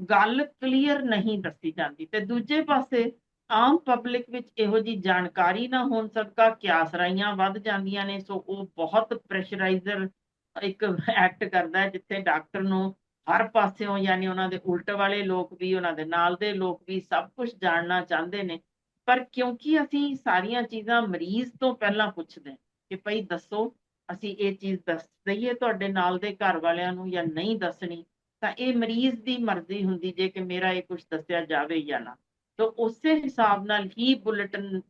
ਗੱਲ ਕਲੀਅਰ ਨਹੀਂ ਦੱਸੀ ਜਾਂਦੀ। ਤੇ ਦੂਜੇ ਪਾਸੇ ਆਮ ਪਬਲਿਕ ਵਿੱਚ ਇਹੋ ਜੀ ਜਾਣਕਾਰੀ ਨਾ ਹੋਣ ਸਦਕਾ ਕਿਆਸਰਾਈਆਂ ਵੱਧ ਜਾਂਦੀਆਂ ਨੇ, ਸੋ ਉਹ ਬਹੁਤ ਪ੍ਰੈਸ਼ਰਾਈਜ਼ਰ ਇੱਕ ਐਕਟ ਕਰਦਾ ਹੈ, ਜਿੱਥੇ ਡਾਕਟਰ ਨੂੰ ਹਰ ਪਾਸਿਓਂ ਯਾਨੀ ਉਹਨਾਂ ਦੇ ਉਲਟ ਵਾਲੇ ਲੋਕ ਵੀ, ਉਹਨਾਂ ਦੇ ਨਾਲ ਦੇ ਲੋਕ ਵੀ ਸਭ ਕੁਝ ਜਾਣਨਾ ਚਾਹੁੰਦੇ ਨੇ। ਪਰ ਕਿਉਂਕਿ ਅਸੀਂ ਸਾਰੀਆਂ ਚੀਜ਼ਾਂ ਮਰੀਜ਼ ਤੋਂ ਪਹਿਲਾਂ ਪੁੱਛਦੇ ਹਾਂ ਕਿ ਭਈ ਦੱਸੋ, ਅਸੀਂ ਇਹ ਚੀਜ਼ ਦੱਸ ਦਈਏ ਤੁਹਾਡੇ ਨਾਲ ਦੇ ਘਰ ਵਾਲਿਆਂ ਨੂੰ ਜਾਂ ਨਹੀਂ ਦੱਸਣੀ, ਤਾਂ ਇਹ ਮਰੀਜ਼ ਦੀ ਮਰਜ਼ੀ ਹੁੰਦੀ ਜੇ ਕਿ ਮੇਰਾ ਇਹ ਕੁਝ ਦੱਸਿਆ ਜਾਵੇ ਜਾਂ ਨਾ। ਤਾਂ ਉਸੇ ਹਿਸਾਬ ਨਾਲ ਹੀ ਬੁਲੇਟਿਨ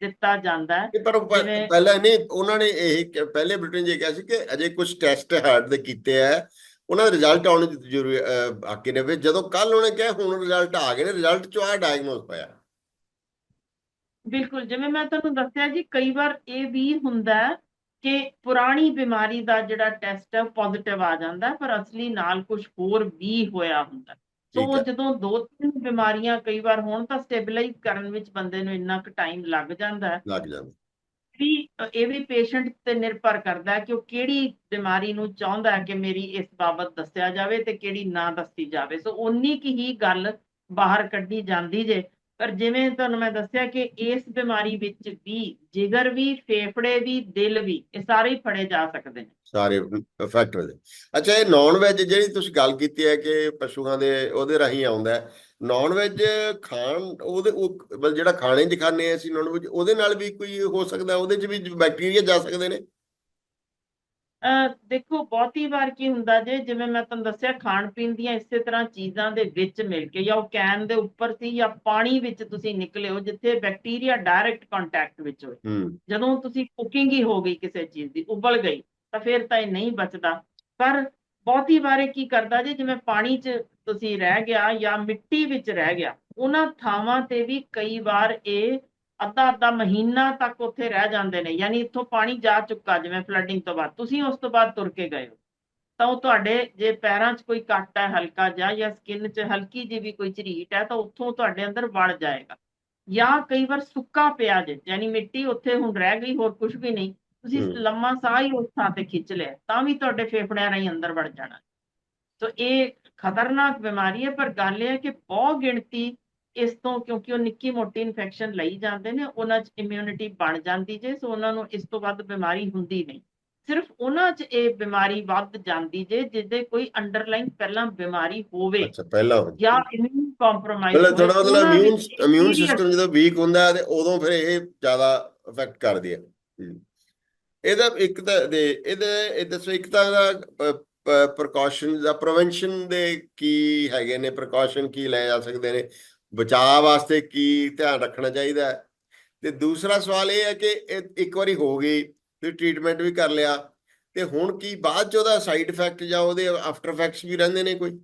ਦਿੱਤਾ ਜਾਂਦਾ ਹੈ। ਪਰ ਪਹਿਲਾਂ ਨਹੀਂ ਉਹਨਾਂ ਨੇ ਇਹ ਪਹਿਲੇ 'ਚ ਇਹ ਕਿਹਾ ਸੀ ਕਿ ਅਜੇ ਕੁਝ ਟੈਸਟ ਹਾਰਟ ਦੇ ਕੀਤੇ ਆ। ਉਹਨਾਂ ਦੇ ਰਿਜ਼ਲਟ ਆਉਣੇ ਜ਼ਰੂਰੀ ਅਹ, ਬਾਕੀ ਨੇ ਵੀ ਜਦੋਂ ਕੱਲ ਉਹਨੇ ਕਿਹਾ ਹੁਣ ਰਿਜ਼ਲਟ ਆ ਗਏ ਨੇ ਰਿਜ਼ਲਟ ਚੋਂ ਆ ਡਾਇਗਨੋਸ ਹੋਇਆ। ਬਿਲਕੁਲ ਜਿਵੇਂ ਮੈਂ ਤੁਹਾਨੂੰ ਦੱਸਿਆ ਜੀ ਕਈ ਵਾਰ ਇਹ ਵੀ ਹੁੰਦਾ ਹੈ ਕਿ ਪੁਰਾਣੀ ਬਿਮਾਰੀ ਦਾ ਜਿਹੜਾ ਟੈਸਟ ਹੈ ਪੋਜ਼ਿਟਿਵ ਆ ਜਾਂਦਾ ਪਰ ਅਸਲੀ ਨਾਲ ਕੁਝ ਹੋਰ ਵੀ ਹੋਇਆ ਹੁੰਦਾ। ਸੋ। ਜਦੋਂ ਦੋ ਤਿੰਨ ਬਿਮਾਰੀਆਂ ਕਈ ਵਾਰ ਹੋਣ ਤਾਂ ਸਟੇਬਲਾਈਜ਼ ਕਰਨ ਵਿੱਚ ਬੰਦੇ ਨੂੰ ਇੰਨਾ ਕੁ ਟਾਈਮ ਲੱਗ ਜਾਂਦਾ ਹੈ। ਲੱਗ ਜਾਂਦਾ। ਵੀ ਇਹ ਵੀ ਪੇਸ਼ੈਂਟ ਤੇ ਨਿਰਭਰ ਕਰਦਾ ਹੈ ਕਿ ਉਹ ਕਿਹੜੀ ਬਿਮਾਰੀ ਨੂੰ ਚਾਹੁੰਦਾ ਹੈ ਕਿ ਮੇਰੀ ਇਸ ਬਾਬਤ ਦੱਸਿਆ ਜਾਵੇ ਤੇ ਕਿਹੜੀ ਨਾ ਦੱਸੀ ਜਾਵੇ। ਸੋ ਉਨੀ ਕੀ ਹੀ ਗੱਲ ਬਾਹਰ ਕੱਢੀ ਜਾਂਦੀ ਜੇ ਪਰ ਜਿਵੇਂ ਤੁਹਾਨੂੰ ਮੈਂ ਦੱਸਿਆ ਕਿ ਇਸ ਬਿਮਾਰੀ ਵਿੱਚ ਵੀ, ਜਿਗਰ ਵੀ, ਫੇਫੜੇ ਵੀ, ਦਿਲ ਵੀ, ਇਹ ਸਾਰੇ ਹੀ ਫੜੇ ਜਾ ਸਕਦੇ ਨੇ। ਸਾਰੇ ਇਫੈਕਟ ਵਜੇ ਅੱਛਾ, ਇਹ ਨਾਨ ਵੈਜ ਜਿਹੜੀ ਤੁਸੀਂ ਗੱਲ ਕੀਤੀ ਹੈ ਕਿ ਪਸ਼ੂਆਂ ਦੇ, ਉਹਦੇ ਰਾਹੀਂ ਆਉਂਦਾ ਹੈ। ਨਾਨ ਵੈਜ ਖਾਣ, ਉਹਦੇ, ਉਹ ਜਿਹੜਾ ਖਾਣੇ 'ਚ ਖਾਂਦੇ ਅਸੀਂ ਨਾਨ ਵੈਜ ਉਹਦੇ ਨਾਲ ਵੀ ਕੋਈ ਹੋ ਸਕਦਾ, ਉਹਦੇ 'ਚ ਵੀ ਬੈਕਟੀਰੀਆ ਜਾ ਸਕਦੇ ਨੇ? ਦੇਖੋ ਬਹੁਤੀ ਵਾਰ ਕੀ ਹੁੰਦਾ ਜੇ ਜਿਵੇਂ ਮੈਂ ਤੁਹਾਨੂੰ ਦੱਸਿਆ ਖਾਣ ਪੀਣ ਦੀਆਂ ਇਸੇ ਤਰ੍ਹਾਂ ਚੀਜ਼ਾਂ ਦੇ ਵਿੱਚ ਮਿਲ ਕੇ ਜਾਂ ਉਹ ਕੈਨ ਦੇ ਉੱਪਰ ਸੀ ਜਾਂ ਪਾਣੀ ਵਿੱਚ ਤੁਸੀਂ ਨਿਕਲੇ ਹੋ ਜਿੱਥੇ ਬੈਕਟੀਰੀਆ ਡਾਇਰੈਕਟ ਕੰਟੈਕਟ ਵਿੱਚ ਹੋਏ। ਜਦੋਂ ਤੁਸੀਂ ਕੁਕਿੰਗ ਹੀ ਹੋ ਗਈ ਕਿਸੇ ਚੀਜ਼ ਦੀ ਉਬਲ ਗਈ ਤਾਂ ਫਿਰ ਤਾਂ ਇਹ ਨਹੀਂ ਬਚਦਾ। ਪਰ ਬਹੁਤੀ ਵਾਰੇ ਕੀ ਕਰਦਾ ਜੇ ਜਿਵੇਂ ਪਾਣੀ 'ਚ ਤੁਸੀਂ ਰਹਿ ਗਿਆ ਜਾਂ ਮਿੱਟੀ ਵਿੱਚ ਰਹਿ ਗਿਆ ਉਹਨਾਂ ਥਾਵਾਂ ਤੇ ਵੀ ਕਈ ਵਾਰ ਇਹ ਅੱਧਾ ਅੱਧਾ ਮਹੀਨਾ ਤੱਕ ਉੱਥੇ ਰਹਿ ਜਾਂਦੇ ਨੇ ਯਾਨੀ ਇੱਥੋਂ ਪਾਣੀ ਜਾ ਚੁੱਕਾ ਜਿਵੇਂ ਫਲੱਡਿੰਗ ਤੋਂ ਬਾਅਦ ਤੁਸੀਂ ਉਸ ਤੋਂ ਬਾਅਦ ਤੁਰ ਕੇ ਗਏ ਹੋ। ਤਾਂ ਉਹ ਤੁਹਾਡੇ ਜੇ ਪੈਰਾਂ 'ਚ ਕੋਈ ਕੱਟ ਹੈ ਹਲਕਾ ਜਿਹਾ ਜਾਂ ਸਕਿਨ 'ਚ ਹਲਕੀ ਜਿਹੀ ਵੀ ਕੋਈ ਝਰੀਟ ਹੈ ਤਾਂ ਉੱਥੋਂ ਤੁਹਾਡੇ ਅੰਦਰ ਵੜ ਜਾਏਗਾ। ਜਾਂ ਕਈ ਵਾਰ ਸੁੱਕਾ ਪਿਆ ਜੇ ਯਾਨੀ ਮਿੱਟੀ ਉੱਥੇ ਹੁਣ ਰਹਿ ਗਈ ਹੋਰ ਕੁਝ ਵੀ ਨਹੀਂ ਤੁਸੀਂ। ਲੰਮਾ ਸਾਹ ਹੀ ਉਸ ਥਾਂ ਤੇ ਖਿੱਚ ਲਿਆ ਤਾਂ ਵੀ ਤੁਹਾਡੇ ਫੇਫੜਿਆਂ ਰਾਹੀਂ ਅੰਦਰ ਵੜ ਜਾਣਾ। ਸੋ ਇਹ ਖਤਰਨਾਕ ਬਿਮਾਰੀ ਹੈ ਪਰ ਗੱਲ ਇਹ ਹੈ ਕਿ ਬਹੁਤ ਗਿਣਤੀ ਇਸ ਤੋਂ ਕਿਉਂਕਿ ਉਹ ਨਿੱਕੀ ਮੋਟੀ ਇਨਫੈਕਸ਼ਨ ਲਈ ਜਾਂਦੇ ਨੇ ਉਹਨਾਂ 'ਚ ਇਮਿਊਨਿਟੀ ਬਣ ਜਾਂਦੀ ਜੇ ਸੋ ਉਹਨਾਂ ਨੂੰ ਇਸ ਤੋਂ ਵੱਧ ਬਿਮਾਰੀ ਹੁੰਦੀ ਨਹੀਂ। ਸਿਰਫ ਉਹਨਾਂ 'ਚ ਇਹ ਬਿਮਾਰੀ ਵੱਧ ਜਾਂਦੀ ਜੇ ਜਿਹਦੇ ਕੋਈ ਅੰਡਰਲਾਈਨ ਪਹਿਲਾਂ ਬਿਮਾਰੀ ਹੋਵੇ ਅੱਛਾ ਪਹਿਲਾਂ ਹੋ ਜਾਂ ਇਮਿਊਨ ਕੰਪਰੋਮਾਈਜ਼ ਮਤਲਬ ਥੋੜਾ ਮਤਲਬ ਇਮਿਊਨ ਇਮਿਊਨ ਸਿਸਟਮ ਜਦੋਂ ਵੀਕ ਹੁੰਦਾ ਤੇ ਉਦੋਂ ਫਿਰ ਇਹ ਜ਼ਿਆਦਾ ਇਫੈਕਟ ਕਰਦੀ ਹੈ। ਇਹਦਾ ਇੱਕ ਤਾਂ ਦੇ ਇਹਦੇ ਇਹ ਦੱਸੋ ਇੱਕ ਤਾਂ ਦਾ ਪ੍ਰੀਕਾਸ਼ਨ ਜਾਂ ਪ੍ਰੀਵੈਂਸ਼ਨ ਦੇ ਕੀ ਹੈਗੇ ਨੇ ਪ੍ਰੀਕਾਸ਼ਨ ਕੀ ਲਏ ਜਾ ਸਕਦੇ ਨੇ? ਬਚਾਅ ਵਾਸਤੇ ਕੀ ਧਿਆਨ ਰੱਖਣਾ ਚਾਹੀਦਾ ਹੈ? ਤੇ ਦੂਸਰਾ ਸਵਾਲ ਇਹ ਹੈ ਕਿ ਇੱਕ ਵਾਰੀ ਹੋ ਗਈ ਫਿਰ ਟ੍ਰੀਟਮੈਂਟ ਵੀ ਕਰ ਲਿਆ, ਤੇ ਹੁਣ ਕੀ ਬਾਅਦ ਚ ਉਹਦਾ ਸਾਈਡ ਇਫੈਕਟ ਜਾਂ ਉਹਦੇ ਆਫਟਰ ਇਫੈਕਟਸ ਵੀ ਰਹਿੰਦੇ ਨੇ ਕੋਈ?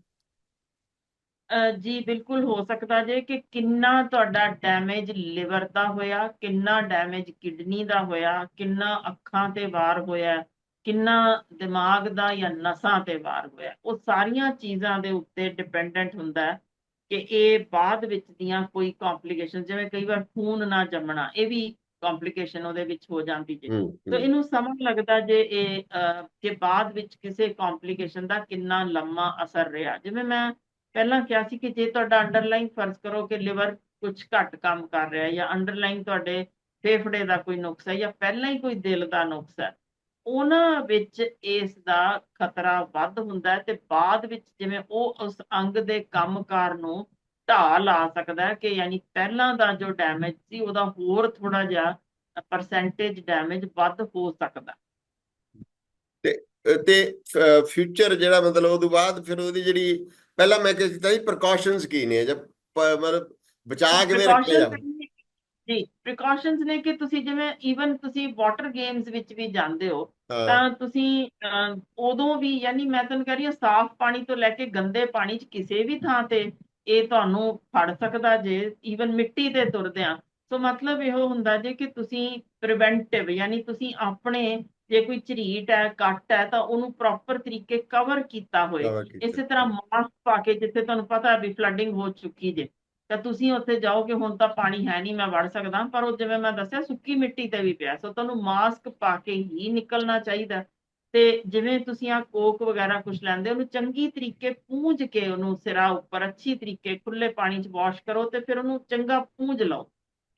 ਜੀ ਬਿਲਕੁਲ ਹੋ ਸਕਦਾ ਜੇ ਕਿ ਕਿੰਨਾ ਤੁਹਾਡਾ ਡੈਮੇਜ ਲਿਵਰ ਦਾ ਹੋਇਆ, ਕਿੰਨਾ ਡੈਮੇਜ ਕਿਡਨੀ ਦਾ ਹੋਇਆ, ਕਿੰਨਾ ਅੱਖਾਂ ਤੇ ਵਾਰ ਹੋਇਆ, ਕਿੰਨਾ ਦਿਮਾਗ ਦਾ ਜਾਂ ਨਸਾਂ ਤੇ ਵਾਰ ਹੋਇਆ, ਉਹ ਸਾਰੀਆਂ ਚੀਜ਼ਾਂ ਦੇ ਉੱਤੇ ਡਿਪੈਂਡੈਂਟ ਹੁੰਦਾ ਹੈ। ਕਿ ਇਹ ਬਾਅਦ ਵਿੱਚ ਦੀਆਂ ਕੋਈ ਕੰਪਲਿਕੇਸ਼ਨ ਜਿਵੇਂ ਕਈ ਵਾਰ ਖੂਨ ਨਾ ਜੰਮਣਾ ਇਹ ਵੀ ਕੰਪਲਿਕੇਸ਼ਨ ਉਹਦੇ ਵਿੱਚ ਹੋ ਜਾਂਦੀ ਜੇ। ਤੋ ਇਹਨੂੰ ਸਮਾਂ ਲੱਗਦਾ ਜੇ ਇਹ ਕਿ ਬਾਅਦ ਵਿੱਚ ਕਿਸੇ ਕੰਪਲਿਕੇਸ਼ਨ ਦਾ ਕਿੰਨਾ ਲੰਮਾ ਅਸਰ ਰਿਹਾ। ਜਿਵੇਂ ਮੈਂ ਪਹਿਲਾਂ ਕਿਹਾ ਸੀ ਕਿ ਜੇ ਤੁਹਾਡਾ ਅੰਡਰਲਾਈਨ ਫਰਜ਼ ਕਰੋ ਕਿ ਲਿਵਰ ਕੁਝ ਘੱਟ ਕੰਮ ਕਰ ਰਿਹਾ ਹੈ ਜਾਂ ਅੰਡਰਲਾਈਨ ਤੁਹਾਡੇ ਫੇਫੜੇ ਦਾ ਕੋਈ ਨੁਕਸ ਹੈ ਜਾਂ ਪਹਿਲਾਂ ਹੀ ਕੋਈ ਦਿਲ ਦਾ ਨੁਕਸ ਹੈ ਉਹਨਾਂ ਵਿੱਚ ਇਸ ਦਾ ਖਤਰਾ ਵੱਧ ਹੁੰਦਾ ਤੇ ਬਾਅਦ ਵਿੱਚ ਜਿਵੇਂ ਉਹ ਉਸ ਅੰਗ ਦੇ ਕੰਮਕਾਰ ਨੂੰ ਢਾਹ ਲਾ ਸਕਦਾ ਕਿ ਯਾਨੀ ਪਹਿਲਾਂ ਦਾ ਜੋ ਡੈਮੇਜ ਸੀ ਉਹਦਾ ਹੋਰ ਥੋੜਾ ਜਿਹਾ ਪਰਸੈਂਟੇਜ ਡੈਮੇਜ ਵੱਧ ਹੋ ਸਕਦਾ। ਤੇ ਫਿਊਚਰ ਜਿਹੜਾ ਮਤਲਬ ਉਹਦੇ ਬਾਅਦ ਫਿਰ ਉਹਦੀ ਜਿਹੜੀ ਪਹਿਲਾਂ ਮੈਂ ਕੀਤਾ ਸੀ ਪ੍ਰੀਕਾਸ਼ਨਸ ਕੀ ਨੇ ਜਦ ਮਤਲਬ ਬਚਾ ਕਿਵੇਂ ਰੱਖਿਆ ਜਾਵੇ? ਜੀ ਪ੍ਰੀਕਾਸ਼ਨਸ ਨੇ ਕਿ ਤੁਸੀਂ ਜਿਵੇਂ ਈਵਨ ਤੁਸੀਂ ਵਾਟਰ ਗੇਮਸ ਵਿੱਚ ਵੀ ਜਾਂਦੇ ਹੋ ਤਾਂ ਤੁਸੀਂ ਉਦੋਂ ਵੀ ਯਾਨੀ ਮੈਂ ਤੁਹਾਨੂੰ ਕਹਿ ਰਹੀ ਹਾਂ ਸਾਫ਼ ਪਾਣੀ ਤੋਂ ਲੈ ਕੇ ਗੰਦੇ ਪਾਣੀ 'ਚ ਕਿਸੇ ਵੀ ਥਾਂ ਤੇ ਇਹ ਤੁਹਾਨੂੰ ਫੜ ਸਕਦਾ ਜੇ ਈਵਨ ਮਿੱਟੀ ਤੇ ਤੁਰਦੇ ਆ ਸੋ ਮਤਲਬ ਇਹੋ ਹੁੰਦਾ ਜੇ ਕਿ ਤੁਸੀਂ ਪ੍ਰੀਵੈਂਟਿਵ ਯਾਨੀ ਤੁਸੀਂ ਆਪਣੇ ਜੇ ਕੋਈ ਝਰੀਟ ਹੈ ਕੱਟ ਹੈ ਤਾਂ ਉਹਨੂੰ ਪ੍ਰੋਪਰ ਤਰੀਕੇ ਕਵਰ ਕੀਤਾ ਹੋਏ। ਇਸੇ ਤਰ੍ਹਾਂ ਮਾਸਕ ਪਾ ਕੇ ਜਿੱਥੇ ਤੁਹਾਨੂੰ ਪਤਾ ਵੀ ਫਲੱਡਿੰਗ ਹੋ ਚੁੱਕੀ ਜੇ। ਤਾਂ ਤੁਸੀਂ ਉੱਥੇ ਜਾਓ ਕਿ ਹੁਣ ਤਾਂ ਪਾਣੀ ਹੈ ਨਹੀਂ ਮੈਂ ਵੜ ਸਕਦਾ। ਪਰ ਉਹ ਜਿਵੇਂ ਮੈਂ ਦੱਸਿਆ ਸੁੱਕੀ ਮਿੱਟੀ ਤੇ ਵੀ ਪਿਆ। ਸੋ ਤੁਹਾਨੂੰ ਮਾਸਕ ਪਾ ਕੇ ਹੀ ਨਿਕਲਣਾ ਚਾਹੀਦਾ। ਤੇ ਜਿਵੇਂ ਤੁਸੀਂ ਆ ਕੋਕ ਵਗੈਰਾ ਕੁਝ ਲੈਂਦੇ ਉਹਨੂੰ ਚੰਗੀ ਤਰੀਕੇ ਪੂੰਝ ਕੇ ਉਹਨੂੰ ਸਿਰਾ ਉੱਪਰ ਅੱਛੀ ਤਰੀਕੇ ਖੁੱਲੇ ਪਾਣੀ 'ਚ ਵਾਸ਼ ਕਰੋ ਤੇ ਫਿਰ ਉਹਨੂੰ ਚੰਗਾ ਪੂੰਝ ਲਓ।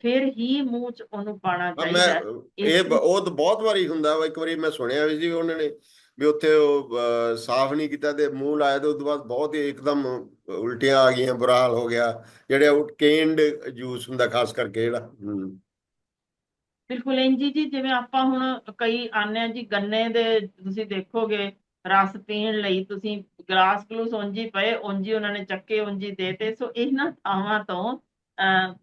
ਫਿਰ ਹੀ ਮੂੰਹ 'ਚ ਉਹਨੂੰ ਪਾਣਾ ਚਾਹੀਦਾ। ਇਹ ਉਹ ਤਾਂ ਬਹੁਤ ਵਾਰੀ ਹੁੰਦਾ ਵਾ। ਇੱਕ ਵਾਰੀ ਮੈਂ ਸੁਣਿਆ ਵੀ ਸੀ ਉਹਨਾਂ ਨੇ ਵੀ ਉੱਥੇ ਉਹ ਸਾਫ਼ ਨਹੀਂ ਕੀਤਾ ਤੇ ਮੂੰਹ ਲਾਇਆ ਤੇ ਉਸ ਤੋਂ ਬਾਅਦ ਬਹੁਤ ਹੀ ਇੱਕਦਮ ਉਲਟੀਆਂ ਆ ਗਈਆਂ, ਬੁਰਾ ਹਾਲ ਹੋ ਗਿਆ। ਜਿਹੜੇ ਉਹ ਕੇਨਡ ਜੂਸ ਹੁੰਦਾ, ਖਾਸ ਕਰਕੇ ਜਿਹੜਾ ਬਿਲਕੁਲ, ਇੰਝ ਜੀ, ਜਿਵੇਂ ਆਪਾਂ ਹੁਣ ਕਈ ਆਨੇ ਜੀ, ਗੰਨੇ ਦੇ ਤੁਸੀਂ ਦੇਖੋਗੇ, ਰਸ ਪੀਣ ਲਈ ਤੁਸੀਂ ਗਲਾਸ ਗਲੂਸ ਉਂਝੀ ਪਏ, ਉਂਝੀ ਉਹਨਾਂ ਨੇ ਚੱਕੇ, ਉਂਝੀ ਦੇਤੇ ਸੋ ਇਹਨਾਂ ਥਾਵਾਂ ਤੋਂ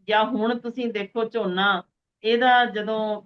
ਜਾਂ ਹੁਣ ਤੁਸੀਂ ਦੇਖੋ ਝੋਨਾ, ਇਹਦਾ ਜਦੋਂ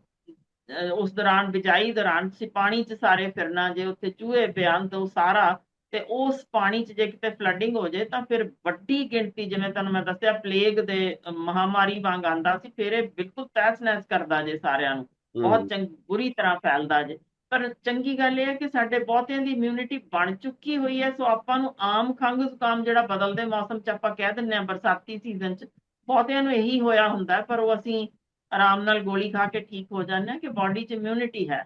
ਉਸ ਦੌਰਾਨ ਬਿਜਾਈ ਦੌਰਾਨ ਤੁਸੀਂ ਪਾਣੀ 'ਚ ਸਾਰੇ ਫਿਰਨਾ ਜੇ ਉੱਥੇ ਚੂਹੇ ਬਿਆਨ ਤੋਂ ਸਾਰਾ ਤੇ ਉਸ ਪਾਣੀ 'ਚ ਜੇ ਕਿਤੇ ਫਲੱਡਿੰਗ ਹੋ ਜਾਏ ਤਾਂ ਫਿਰ ਵੱਡੀ ਗਿਣਤੀ ਜਿਵੇਂ ਤੁਹਾਨੂੰ ਮੈਂ ਦੱਸਿਆ ਪਲੇਗ ਦੇ ਮਹਾਮਾਰੀ ਵਾਂਗ ਆਂਦਾ ਸੀ ਫਿਰ ਇਹ ਬਿਲਕੁਲ ਤਹਿਸ ਨਹਿਸ ਕਰਦਾ ਜੇ ਸਾਰਿਆਂ ਨੂੰ। ਬਹੁਤ ਚੰਗ ਬੁਰੀ ਤਰ੍ਹਾਂ ਫੈਲਦਾ ਜੇ। ਪਰ ਚੰਗੀ ਗੱਲ ਇਹ ਹੈ ਕਿ ਸਾਡੇ ਬਹੁਤਿਆਂ ਦੀ ਇਮਿਊਨਿਟੀ ਬਣ ਚੁੱਕੀ ਹੋਈ ਹੈ ਸੋ ਆਪਾਂ ਨੂੰ ਆਮ ਖੰਘ ਜ਼ੁਕਾਮ ਜਿਹੜਾ ਬਦਲਦੇ ਮੌਸਮ 'ਚ ਆਪਾਂ ਕਹਿ ਦਿੰਦੇ ਆ ਬਰਸਾਤੀ ਸੀਜ਼ਨ 'ਚ ਬਹੁਤਿਆਂ ਨੂੰ ਇਹੀ ਹੋਇਆ ਹੁੰਦਾ ਪਰ ਉਹ ਅਸੀਂ ਆਰਾਮ ਨਾਲ ਗੋਲੀ ਖਾ ਕੇ ਠੀਕ ਹੋ ਜਾਂਦੇ ਆ ਕਿ ਬਾਡੀ 'ਚ ਇਮਿਊਨਿਟੀ ਹੈ।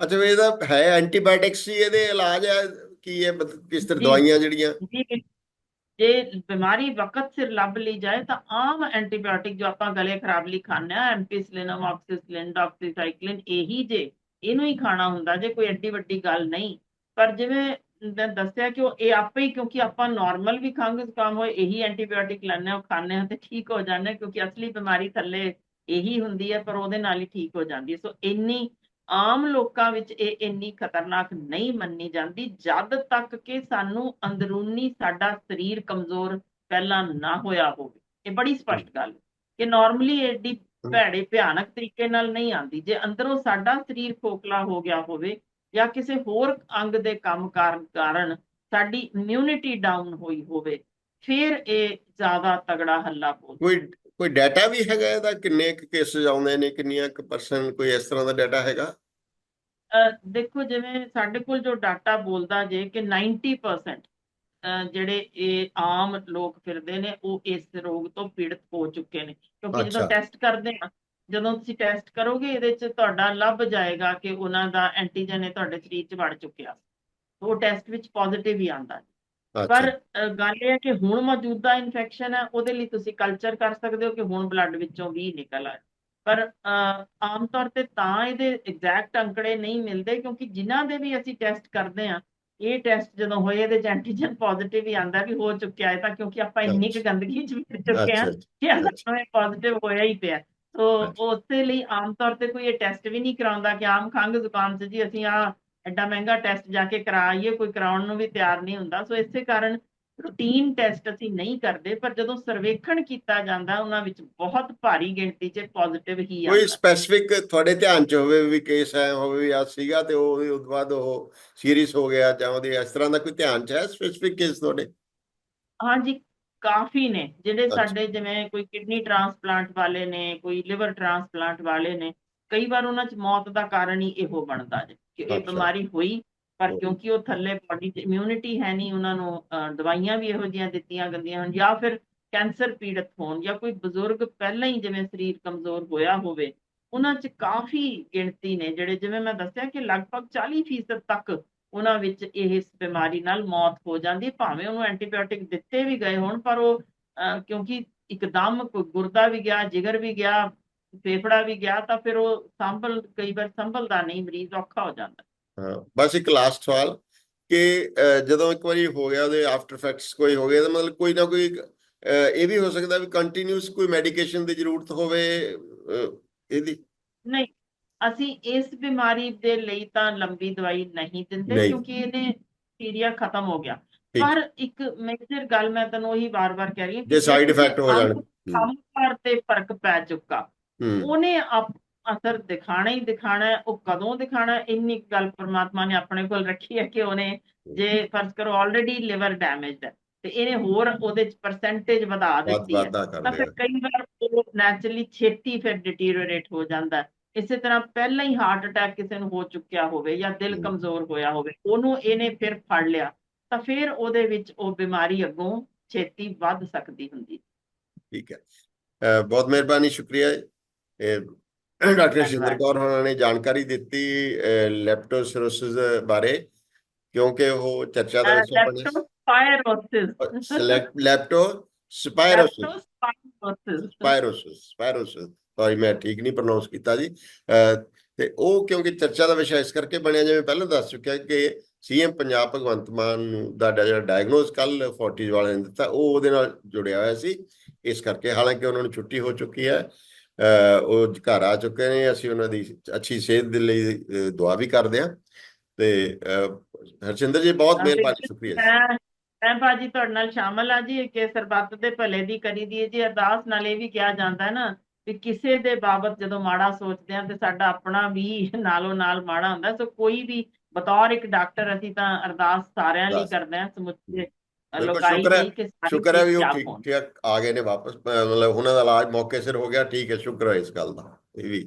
ਅੱਛਾ ਵੀ ਇਹਦਾ ਹੈ ਐਂਟੀਬਾਇਓਟਿਕਸ ਹੀ ਇਹਦੇ ਇਲਾਜ ਹੈ ਕੀ ਹੈ ਮਤਲਬ ਕਿਸ ਤਰ੍ਹਾਂ ਜੀ। ਦਵਾਈਆਂ ਜਿਹੜੀਆਂ? ਜੀ ਜੇ। ਬਿਮਾਰੀ ਵਕਤ ਸਿਰ ਲੱਭ ਲਈ ਜਾਏ ਤਾਂ ਆਮ ਐਂਟੀਬਾਇਓਟਿਕ ਜੋ ਆਪਾਂ ਗਲੇ ਖਰਾਬ ਲਈ ਖਾਂਦੇ ਆ ਐਂਪੀਸਿਲਿਨ ਅਮੋਕਸਿਸਿਲਿਨ ਡਾਕਸੀਸਾਈਕਲਿਨ ਇਹੀ ਜੇ ਇਹਨੂੰ ਹੀ ਖਾਣਾ ਹੁੰਦਾ ਜੇ ਕੋਈ ਐਡੀ ਵੱਡੀ ਗੱਲ ਨਹੀਂ। ਪਰ ਜਿਵੇਂ ਮੈਂ ਦੱਸਿਆ ਕਿ ਉਹ ਇਹ ਆਪੇ ਹੀ ਕਿਉਂਕਿ ਆਪਾਂ ਨਾਰਮਲ ਵੀ ਖੰਘ ਜ਼ੁਕਾਮ ਹੋਏ ਇਹੀ ਐਂਟੀਬਾਇਓਟਿਕ ਲੈਂਦੇ ਆ ਉਹ ਖਾਂਦੇ ਆ ਤੇ ਠੀਕ ਹੋ ਜਾਂਦੇ ਕਿਉਂਕਿ ਅਸਲੀ ਬਿਮਾਰੀ ਥੱਲੇ ਇਹੀ ਹੁੰਦੀ ਹੈ, ਪਰ ਉਹਦੇ ਨਾਲ ਹੀ ਠੀਕ ਹੋ ਜਾਂਦੀ ਹੈ। ਸੋ ਇੰਨੀ ਆਮ ਲੋਕਾਂ ਵਿੱਚ ਇਹ ਇੰਨੀ ਖਤਰਨਾਕ ਨਹੀਂ ਮੰਨੀ ਜਾਂਦੀ, ਜਦ ਤੱਕ ਕਿ ਸਾਨੂੰ ਅੰਦਰੂਨੀ ਸਾਡਾ ਸਰੀਰ ਕਮਜ਼ੋਰ ਪਹਿਲਾਂ ਨਾ ਹੋਇਆ ਹੋਵੇ। ਇਹ ਬੜੀ ਸਪਸ਼ਟ ਗੱਲ ਹੈ ਕਿ ਨਾਰਮਲੀ ਐਡੀ ਭੈੜੇ ਭਿਆਨਕ ਤਰੀਕੇ ਨਾਲ ਨਹੀਂ ਆਉਂਦੀ। ਜੇ ਅੰਦਰੋਂ ਸਾਡਾ ਸਰੀਰ ਖੋਖਲਾ ਹੋ ਗਿਆ ਹੋਵੇ ਜਾਂ ਕਿਸੇ ਹੋਰ ਅੰਗ ਦੇ ਕੰਮ ਕਾਰਨ ਕਾਰਨ ਸਾਡੀ ਇਮਿਊਨਿਟੀ ਡਾਊਨ ਹੋਈ ਹੋਵੇ, ਫਿਰ ਇਹ ਜ਼ਿਆਦਾ ਤਗੜਾ ਹੱਲਾ ਬੋਲ ਕੋਈ ਕੋਈ ਡਾਟਾ ਵੀ ਹੈਗਾ ਇਹਦਾ? ਕਿੰਨੇ ਕੁ ਕੇਸਿਸ ਆਉਂਦੇ ਨੇ? ਕਿੰਨੀਆਂ ਕੁ ਪਰਸਨ ਕੋਈ ਇਸ ਤਰ੍ਹਾਂ ਦਾ ਡਾਟਾ ਹੈਗਾ? ਦੇਖੋ ਜਿਵੇਂ ਸਾਡੇ ਕੋਲ ਜੋ ਡਾਟਾ ਬੋਲਦਾ ਜੇ ਕਿ 90% ਅਹ ਜਿਹੜੇ ਇਹ ਆਮ ਲੋਕ ਫਿਰਦੇ ਨੇ ਉਹ ਇਸ ਰੋਗ ਤੋਂ ਪੀੜਤ ਹੋ ਚੁੱਕੇ ਨੇ। ਕਿਉਂਕਿ। ਜਦੋਂ ਟੈਸਟ ਕਰਦੇ ਆ ਜਦੋਂ ਤੁਸੀਂ ਟੈਸਟ ਕਰੋਗੇ ਇਹਦੇ 'ਚ ਤੁਹਾਡਾ ਲੱਭ ਜਾਏਗਾ ਕਿ ਉਹਨਾਂ ਦਾ ਐਂਟੀਜਨ ਇਹ ਤੁਹਾਡੇ ਸਰੀਰ 'ਚ ਵੜ ਚੁੱਕਿਆ। ਉਹ ਟੈਸਟ ਵਿੱਚ ਪੋਜ਼ਿਟਿਵ ਹੀ ਆਂਦਾ ਪਰ ਗੱਲ ਇਹ ਹੈ ਕਿ ਹੁਣ ਮੌਜੂਦਾ ਇਨਫੈਕਸ਼ਨ ਹੈ ਉਹਦੇ ਲਈ ਤੁਸੀਂ ਕਲਚਰ ਕਰ ਸਕਦੇ ਹੋ ਕਿ ਹੁਣ ਬਲੱਡ ਵਿੱਚੋਂ ਵੀ ਨਿਕਲ ਆਏ ਪਰ ਆਮ ਤੌਰ ਤੇ ਤਾਂ ਇਹਦੇ ਐਗਜ਼ੈਕਟ ਅੰਕੜੇ ਨਹੀਂ ਮਿਲਦੇ ਕਿਉਂਕਿ ਜਿਨ੍ਹਾਂ ਦੇ ਵੀ ਅਸੀਂ ਟੈਸਟ ਕਰਦੇ ਆ ਇਹ ਟੈਸਟ ਜਦੋਂ ਹੋਏ ਇਹਦੇ ਐਂਟੀਜਨ ਪੋਜ਼ਿਟਿਵ ਹੀ ਆਂਦਾ ਵੀ ਹੋ ਚੁੱਕਿਆ ਹੈ ਤਾਂ ਕਿਉਂਕਿ ਆਪਾਂ ਇੰਨੀ ਕੁ ਗੰਦਗੀ ਚ ਫਿਰ ਚੁੱਕੇ ਆ ਕਿ ਇਹ ਪੋਜ਼ਿਟਿਵ ਹੋਇਆ ਹੀ ਪਿਆ। ਸੋ। ਉਸੇ ਲਈ ਆਮ ਤੌਰ ਤੇ ਕੋਈ ਇਹ ਟੈਸਟ ਵੀ ਨਹੀਂ ਕਰਾਉਂਦਾ ਕਿ ਆਮ ਖੰਘ ਜ਼ੁਕਾਮ 'ਚ ਜੀ ਅਸੀਂ ਆ ਐਡਾ ਮਹਿੰਗਾ ਟੈਸਟ ਜਾ ਕੇ ਕਰਾਈਏ ਕੋਈ ਕਰਾਉਣ ਨੂੰ ਵੀ ਤਿਆਰ ਨਹੀਂ ਹੁੰਦਾ। ਸੋ ਇਸੇ ਕਾਰਨ ਰੂਟੀਨ ਟੈਸਟ ਅਸੀਂ ਨਹੀਂ ਕਰਦੇ ਪਰ ਜਦੋਂ ਸਰਵੇਖਣ ਕੀਤਾ ਜਾਂਦਾ ਉਹਨਾਂ ਵਿੱਚ ਬਹੁਤ ਭਾਰੀ ਗਿਣਤੀ 'ਚ ਪੋਜ਼ਿਟਿਵ ਹੀ ਕੋਈ ਆਉਂਦਾ। ਸਪੈਸੀਫਿਕ ਤੁਹਾਡੇ ਧਿਆਨ ਚ ਹੋਵੇ ਵੀ ਕੇਸ ਹੈ ਹੋਵੇ ਵੀ ਆ ਸੀਗਾ ਤੇ ਉਹ ਉਹਦੇ ਬਾਅਦ ਉਹ ਸੀਰੀਅਸ ਹੋ ਗਿਆ ਜਾਂ ਉਹਦੇ ਇਸ ਤਰ੍ਹਾਂ ਦਾ ਕੋਈ ਧਿਆਨ ਚ ਹੈ ਸਪੈਸੀਫਿਕ ਕੇਸ ਤੁਹਾਡੇ? ਹਾਂਜੀ ਕਾਫੀ ਨੇ ਜਿਹੜੇ। ਸਾਡੇ ਜਿਵੇਂ ਕੋਈ ਕਿਡਨੀ ਟ੍ਰਾਂਸਪਲਾਂਟ ਵਾਲੇ ਨੇ ਕੋਈ ਲਿਵਰ ਟ੍ਰਾਂਸਪਲਾਂਟ ਵਾਲੇ ਨੇ ਕਈ ਵਾਰ ਉਹਨਾਂ 'ਚ ਮੌਤ ਦਾ ਕਾਰਨ ਹੀ ਇਹੋ ਬਣਦਾ ਜੇ। ਕਿ ਇਹ ਅੱਛਾ। ਬਿਮਾਰੀ ਹੋਈ ਪਰ ਹਮ। ਕਿਉਂਕਿ ਉਹ ਥੱਲੇ ਬਾਡੀ 'ਚ ਇਮਿਊਨਿਟੀ ਹੈ ਨਹੀਂ ਉਹਨਾਂ ਨੂੰ ਅਹ, ਦਵਾਈਆਂ ਵੀ ਇਹੋ ਜਿਹੀਆਂ ਦਿੱਤੀਆਂ ਗੰਦੀਆਂ ਹਨ ਜਾਂ ਫਿਰ ਕੈਂਸਰ ਪੀੜਤ ਹੋਣ ਜਾਂ ਕੋਈ ਬਜ਼ੁਰਗ ਪਹਿਲਾਂ ਹੀ ਜਿਵੇਂ ਸਰੀਰ ਕਮਜ਼ੋਰ ਹੋਇਆ ਹੋਵੇ ਉਹਨਾਂ 'ਚ ਕਾਫੀ ਗਿਣਤੀ ਨੇ ਜਿਹੜੇ ਜਿਵੇਂ ਮੈਂ ਦੱਸਿਆ ਕਿ ਲਗਭਗ 40% ਤੱਕ ਉਹਨਾਂ ਵਿੱਚ ਇਹ ਇਸ ਬਿਮਾਰੀ ਨਾਲ ਮੌਤ ਹੋ ਜਾਂਦੀ ਹੈ। ਭਾਵੇਂ ਉਹਨੂੰ ਐਂਟੀਬਾਇਓਟਿਕ ਦਿੱਤੇ ਵੀ ਗਏ ਹੋਣ ਪਰ ਉਹ ਅਹ, ਕਿਉਂਕਿ ਇੱਕਦਮ ਕੋਈ ਗੁਰਦਾ ਵੀ ਗਿਆ ਜਿਗਰ ਵੀ ਗਿਆ ਫੇਫੜਾ ਵੀ ਗਿਆ ਤਾਂ ਫਿਰ ਉਹ ਸੰਭਲ ਕਈ ਵਾਰ ਸੰਭਲਦਾ ਨਹੀਂ ਮਰੀਜ਼ ਔਖਾ ਹੋ ਜਾਂਦਾ। ਹਾਂ ਬਸ ਇੱਕ ਲਾਸਟ ਸਵਾਲ ਕਿ ਜਦੋਂ ਇੱਕ ਵਾਰੀ ਹੋ ਗਿਆ ਉਹਦੇ ਆਫਟਰ ਇਫੈਕਟਸ ਕੋਈ ਹੋ ਗਿਆ ਤਾਂ ਮਤਲਬ ਕੋਈ ਨਾ ਕੋਈ ਇਹ ਵੀ ਹੋ ਸਕਦਾ ਵੀ ਕੰਟੀਨਿਊਸ ਕੋਈ ਮੈਡੀਕੇਸ਼ਨ ਦੀ ਜ਼ਰੂਰਤ ਹੋਵੇ ਇਹਦੀ? ਨਹੀਂ ਅਸੀਂ ਇਸ ਬਿਮਾਰੀ ਦੇ ਲਈ ਤਾਂ ਲੰਬੀ ਦਵਾਈ ਨਹੀਂ ਦਿੰਦੇ। ਕਿਉਂਕਿ ਇਹਨੇ ਸੀਰੀਆ ਖਤਮ ਹੋ ਗਿਆ। ਪਰ ਇੱਕ ਮੇਜਰ ਗੱਲ ਮੈਂ ਤੈਨੂੰ ਉਹੀ ਵਾਰ-ਵਾਰ ਕਹਿ ਰਹੀ ਹਾਂ ਜੇ ਸਾਈਡ ਇਫੈਕਟ ਹੋ ਜਾਣ। ਕੰਮਕਾਰ ਤੇ ਫ਼ਰਕ ਪੈ ਚੁੱਕਾ। ਉਹਨੇ ਆਪ ਅਸਰ ਦਿਖਾਣਾ ਹੀ ਦਿਖਾਣਾ ਉਹ ਕਦੋਂ ਦਿਖਾਣਾ ਇੰਨੀ ਗੱਲ ਪ੍ਰਮਾਤਮਾ ਨੇ ਆਪਣੇ ਕੋਲ ਰੱਖੀ ਹੈ ਕਿ ਉਹਨੇ ਜੇ ਫਰਜ਼ ਕਰੋ ਆਲਰੇਡੀ ਲਿਵਰ ਡੈਮੇਜਡ ਹੈ ਤੇ ਇਹਨੇ ਹੋਰ ਉਹਦੇ ਚ ਪਰਸੈਂਟੇਜ ਵਧਾ ਦਿੱਤੀ ਹੈ। ਤਾਂ ਫਿਰ ਕਈ ਵਾਰ ਉਹ ਨੈਚੁਰਲੀ ਛੇਤੀ ਫਿਰ ਡਿਟੀਰੀਓਰੇਟ ਹੋ ਜਾਂਦਾ ਇਸੇ ਤਰ੍ਹਾਂ ਪਹਿਲਾਂ ਹੀ ਹਾਰਟ ਅਟੈਕ ਕਿਸੇ ਨੂੰ ਹੋ ਚੁੱਕਿਆ ਹੋਵੇ ਜਾਂ ਦਿਲ। ਕਮਜ਼ੋਰ ਹੋਇਆ ਹੋਵੇ ਉਹਨੂੰ ਇਹਨੇ ਫਿਰ ਫੜ ਲਿਆ ਤਾਂ ਫਿਰ ਉਹਦੇ ਵਿੱਚ ਉਹ ਬਿਮਾਰੀ ਅੱਗੋਂ ਛੇਤੀ ਵੱਧ ਸਕਦੀ ਹੁੰਦੀ। ਠੀਕ ਹੈ। ਬਹੁਤ ਮਿਹਰਬਾਨੀ ਸ਼ੁਕਰੀਆ। ਡਾਕਟਰ ਸ਼ਿੰਦਰ ਕੌਰ ਹੋਣਾ ਨੇ ਜਾਣਕਾਰੀ ਦਿੱਤੀ ਲੈਪਟੋਸਿਰੋਸਿਸ ਬਾਰੇ ਕਿਉਂਕਿ ਉਹ ਚਰਚਾ ਦਾ ਵਿਸ਼ਾ ਬਣਿਆ ਲੈਪਟੋਸਪਾਇਰੋਸਿਸ ਲੈਪਟੋ ਸਪਾਇਰੋਸਿਸ ਸਪਾਇਰੋਸਿਸ ਸਪਾਇਰੋਸਿਸ ਸੌਰੀ ਮੈਂ ਠੀਕ ਨਹੀਂ ਪ੍ਰੋਨਾਂਸ ਕੀਤਾ ਜੀ। ਤੇ ਉਹ ਕਿਉਂਕਿ ਚਰਚਾ ਦਾ ਵਿਸ਼ਾ ਇਸ ਕਰਕੇ ਬਣਿਆ ਜਿਵੇਂ ਪਹਿਲਾਂ ਦੱਸ ਚੁੱਕਿਆ ਕਿ ਸੀਐਮ ਪੰਜਾਬ ਭਗਵੰਤ ਮਾਨ ਨੂੰ ਦਾ ਜਿਹੜਾ ਡਾਇਗਨੋਸ ਕੱਲ 40 ਵਾਲਿਆਂ ਨੇ ਦਿੱਤਾ ਉਹ ਉਹਦੇ ਨਾਲ ਜੁੜਿਆ ਹੋਇਆ ਸੀ। ਇਸ ਕਰਕੇ ਹਾਲਾਂਕਿ ਉਹਨਾਂ ਨੂੰ ਛੁੱਟੀ ਹੋ ਚੁੱਕੀ ਹੈ। ਉਹ ਘਰ ਆ ਚੁੱਕੇ ਨੇ ਅਸੀਂ ਉਹਨਾਂ ਦੀ ਅੱਛੀ ਸਿਹਤ ਦੇ ਲਈ ਦੁਆ ਵੀ ਕਰਦੇ ਹਾਂ ਤੇ ਹਰਚੰਦਰ ਜੀ ਬਹੁਤ ਮਿਹਰਬਾਨੀ। ਸ਼ੁਕਰੀਆ ਮੈਂ ਭਾਜੀ ਤੁਹਾਡੇ ਨਾਲ ਸ਼ਾਮਲ ਆ ਜੀ ਕਿ ਸਰਬੱਤ ਦੇ ਭਲੇ ਦੀ ਕਰੀ ਦੀ ਜੀ ਅਰਦਾਸ ਨਾਲ ਇਹ ਵੀ ਕਿਹਾ ਜਾਂਦਾ ਨਾ ਵੀ ਕਿਸੇ ਦੇ ਬਾਬਤ ਜਦੋਂ ਮਾੜਾ ਸੋਚਦੇ ਆ ਤੇ ਸਾਡਾ ਆਪਣਾ ਵੀ ਨਾਲੋਂ ਨਾਲ ਮਾੜਾ ਹੁੰਦਾ ਸੋ ਕੋਈ ਵੀ ਬਤੌਰ ਇੱਕ ਡਾਕਟਰ ਅਸੀਂ ਤਾਂ ਅਰਦਾਸ ਸਾਰਿਆਂ ਲਈ। ਕਰਦੇ ਹਾਂ ਸਮੁੱਚੇ ਸ਼ੁਕਰ ਹੈ- ਸ਼ੁਕਰ ਹੈ ਵੀ ਉਹ ਠੀਕ ਠੀਕ ਆ ਗਏ ਨੇ ਵਾਪਸ। ਮਤਲਬ ਉਹਨਾਂ ਦਾ ਇਲਾਜ ਮੌਕੇ ਸਿਰ ਹੋ ਗਿਆ ਠੀਕ ਹੈ ਸ਼ੁਕਰ ਹੈ ਇਸ ਗੱਲ ਦਾ। ਇਹ ਵੀ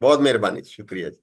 ਬਹੁਤ ਮਿਹਰਬਾਨੀ ਸ਼ੁਕਰੀਆ ਜੀ।